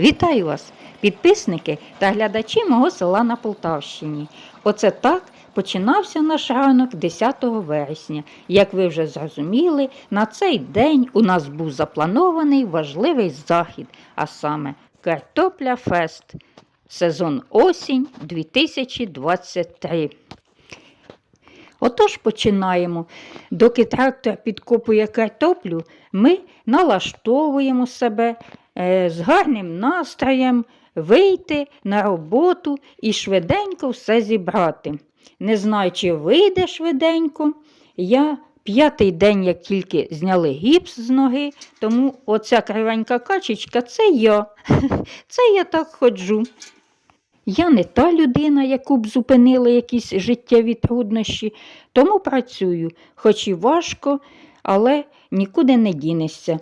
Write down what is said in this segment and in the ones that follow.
Вітаю вас, підписники та глядачі мого села на Полтавщині. Оце так починався наш ранок 10 вересня. Як ви вже зрозуміли, на цей день у нас був запланований важливий захід, а саме Картопля Фест, сезон осінь 2023. Отож починаємо. Доки трактор підкопує картоплю, ми налаштовуємо себе з гарним настроєм вийти на роботу і швиденько все зібрати. Не знаю, чи вийде швиденько. Я п'ятий день, як тільки зняли гіпс з ноги, тому оця кривенька качечка це я. Це я так ходжу. Я не та людина, яку б зупинили якісь життєві труднощі, тому працюю, хоч і важко, але нікуди не дінешся.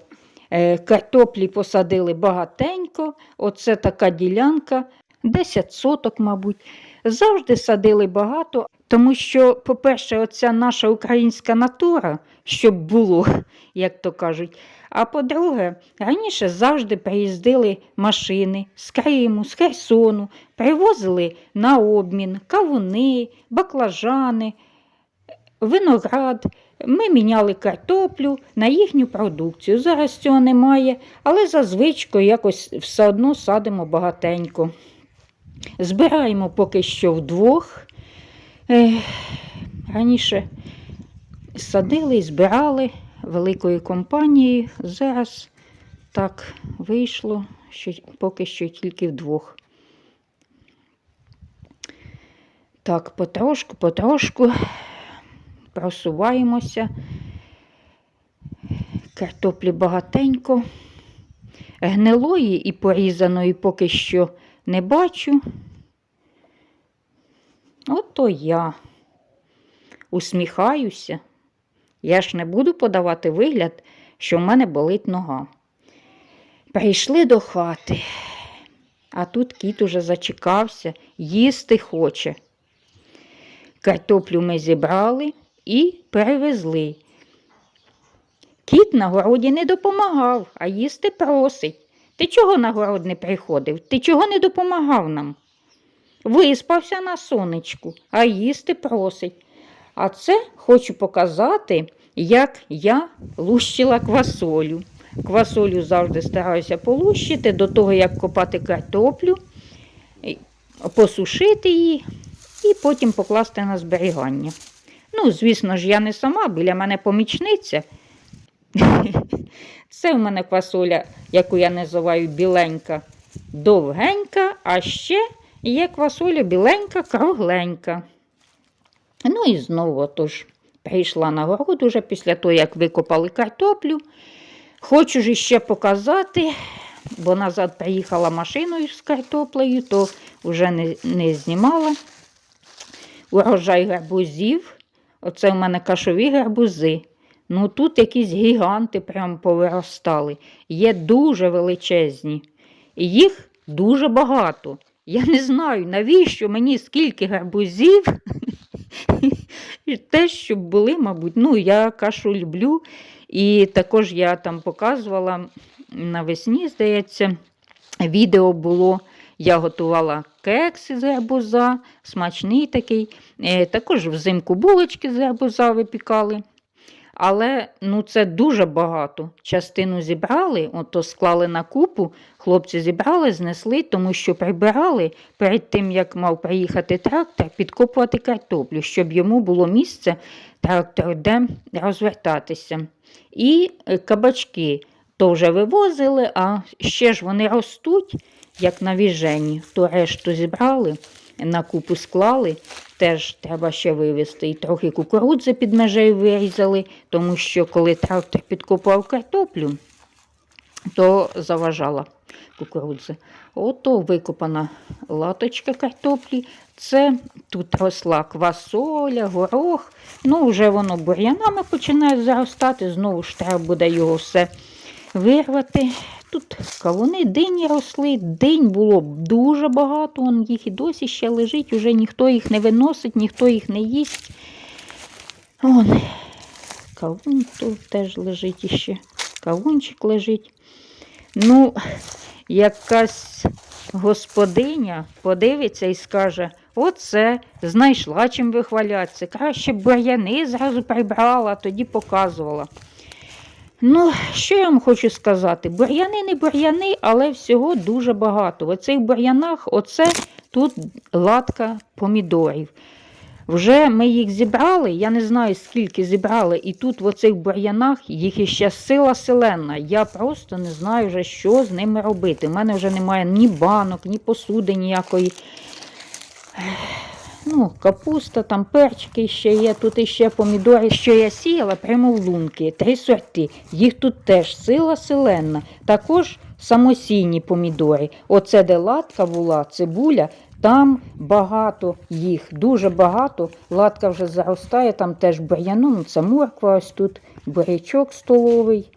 Е, Картоплі посадили багатенько, оце така ділянка, 10 соток, мабуть. Завжди садили багато, тому що, по-перше, оця наша українська натура, щоб було, як то кажуть. А по-друге, раніше завжди приїздили машини з Криму, з Херсону, привозили на обмін кавуни, баклажани, виноград. Ми міняли картоплю на їхню продукцію. Зараз цього немає, але за звичкою якось все одно садимо багатенько. Збираємо поки що вдвох. Е, раніше садили і збирали великою компанією. Зараз так вийшло, що поки що тільки вдвох. Так, потрошку, потрошку просуваємося. Картоплі багатенько. Гнилої і порізаної поки що не бачу. Ото я усміхаюся. Я ж не буду подавати вигляд, що в мене болить нога. Прийшли до хати, а тут кіт уже зачекався, їсти хоче. Картоплю ми зібрали і перевезли. Кіт на городі не допомагав, а їсти просить. Ти чого на город не приходив? Ти чого не допомагав нам? Виспався на сонечку, а їсти просить. А це хочу показати, як я лущила квасолю. Квасолю завжди стараюся полущити до того, як копати картоплю, посушити її і потім покласти на зберігання. Ну, звісно ж, я не сама, біля мене помічниця. Це в мене квасоля, яку я називаю біленька, довгенька, а ще є квасоля біленька, кругленька. Ну і знову отож, прийшла на город уже після того, як викопали картоплю. Хочу ж ще показати, бо назад приїхала машиною з картоплею, то вже не, не знімала. Урожай гарбузів. Оце в мене кашові гарбузи. Ну тут якісь гіганти прям повиростали. Є дуже величезні. І їх дуже багато. Я не знаю, навіщо мені скільки гарбузів. І те, щоб були, мабуть. Ну, я кашу люблю. І також я там показувала навесні, здається, відео було. Я готувала кекс з гарбуза, смачний такий. Е, Також взимку булочки з гарбуза випікали. Але ну, це дуже багато. Частину зібрали, ото склали на купу, хлопці зібрали, знесли, тому що прибирали перед тим, як мав приїхати трактор, підкопувати картоплю, щоб йому було місце трактор де розвертатися. І е, кабачки то вже вивозили, а ще ж вони ростуть, як на віжені. То решту зібрали, на купу склали, теж треба ще вивезти. І трохи кукурудзи під межею вирізали, тому що коли трактор підкопував картоплю, то заважала кукурудзи. Ото викопана латочка картоплі. Це тут росла квасоля, горох. Ну, вже воно бур'янами починає заростати. Знову ж треба буде його все вирвати. Тут кавуни, дині росли, динь було дуже багато, он їх і досі ще лежить, уже ніхто їх не виносить, ніхто їх не їсть. Вон, кавун тут теж лежить іще, кавунчик лежить. Ну, якась господиня подивиться і скаже: оце знайшла чим вихвалятися. Краще бур'яни зразу прибрала, тоді показувала. Ну, що я вам хочу сказати? Бур'яни не бур'яни, але всього дуже багато. В оцих бур'янах оце тут латка помідорів. Вже ми їх зібрали, я не знаю, скільки зібрали, і тут в оцих бур'янах їх іще сила селена. Я просто не знаю вже, що з ними робити. У мене вже немає ні банок, ні посуди ніякої. Ну, капуста, там перчики ще є, тут іще помідори, що я сіяла прямо в лунки. Три сорти. Їх тут теж сила селенна. Також самосійні помідори. Оце де латка була, цибуля, там багато їх, дуже багато. Латка вже заростає, там теж бур'яном. Це морква, ось тут бурячок столовий.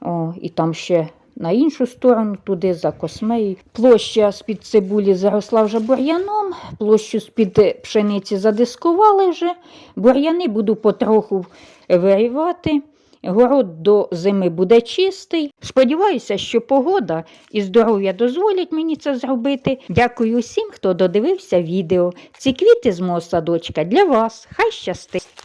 О, і там ще на іншу сторону, туди за космею. Площа з-під цибулі заросла вже бур'яном, площу з-під пшениці задискували вже. Бур'яни буду потроху вирівати. Город до зими буде чистий. Сподіваюся, що погода і здоров'я дозволять мені це зробити. Дякую усім, хто додивився відео. Ці квіти з мого садочка для вас. Хай щастить!